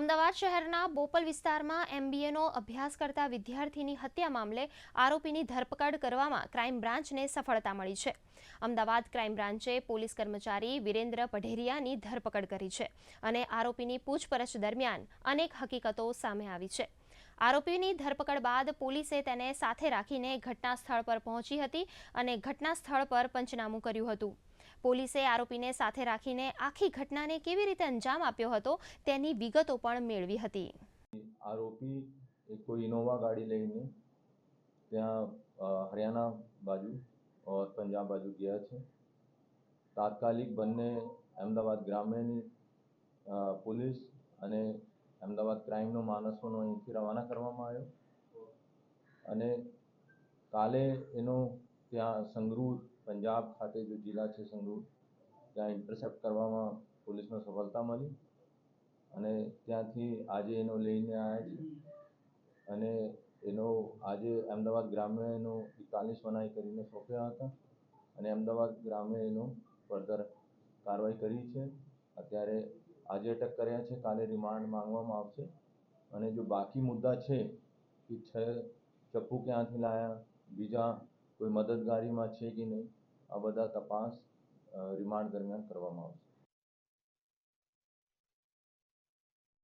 અમદાવાદ શહેરના બોપલ વિસ્તારમાં એમબીએનો અભ્યાસ કરતા વિદ્યાર્થીની હત્યા મામલે આરોપીની ધરપકડ કરવામાં ક્રાઇમ બ્રાન્ચને સફળતા મળી છે. અમદાવાદ ક્રાઇમ બ્રાન્ચે પોલીસ કર્મચારી વિરેન્દ્ર પઢેરિયાની ધરપકડ કરી છે અને આરોપીની પૂછપરછ દરમિયાન અનેક હકીકતો સામે આવી છે. આરોપીની ધરપકડ બાદ પોલીસે તેને સાથે રાખીને ઘટના સ્થળ પર પહોંચી હતી અને ઘટના સ્થળ પર પંચનામું કર્યું હતું. પોલીસે આરોપીને સાથે રાખીને આખી ઘટનાને કેવી રીતે અંજામ આપ્યો હતો તેની વિગતો પણ મેળવી હતી. આરોપી કોઈ ઇનોવા ગાડી લઈને ત્યાં હરિયાણા બાજુ ઓર પંજાબ બાજુ ગયા છે. તાત્કાલિક બંને અમદાવાદ ગ્રામ્યની પોલીસ અને અમદાવાદ ક્રાઇમનો માણસોનો અહીંથી રવાના કરવામાં આવ્યો. અને કાલે એનો ત્યાં સંગરૂર, પંજાબ ખાતે જો જિલ્લા છે સંગરૂર, ત્યાં ઇન્ટરસેપ્ટ કરવામાં પોલીસને સફળતા મળી અને ત્યાંથી આજે એનો લઈને આવ્યા છે. અને એનો આજે અમદાવાદ ગ્રામે એનો એકતાલીસ મનાઈ કરીને સોંપ્યા હતા અને અમદાવાદ ગ્રામે એનો ફર્ધર કાર્યવાહી કરી છે. અત્યારે આજે અટક કર્યા છે, કાલે રિમાન્ડ માંગવામાં આવશે. અને જો બાકી મુદ્દા છે, કે છે ચપ્પુ ક્યાંથી લાયા, બીજા કોઈ મદદગારીમાં છે કે નહીં, આ બધા તપાસ રિમાન્ડ દરમિયાન કરવામાં આવશે.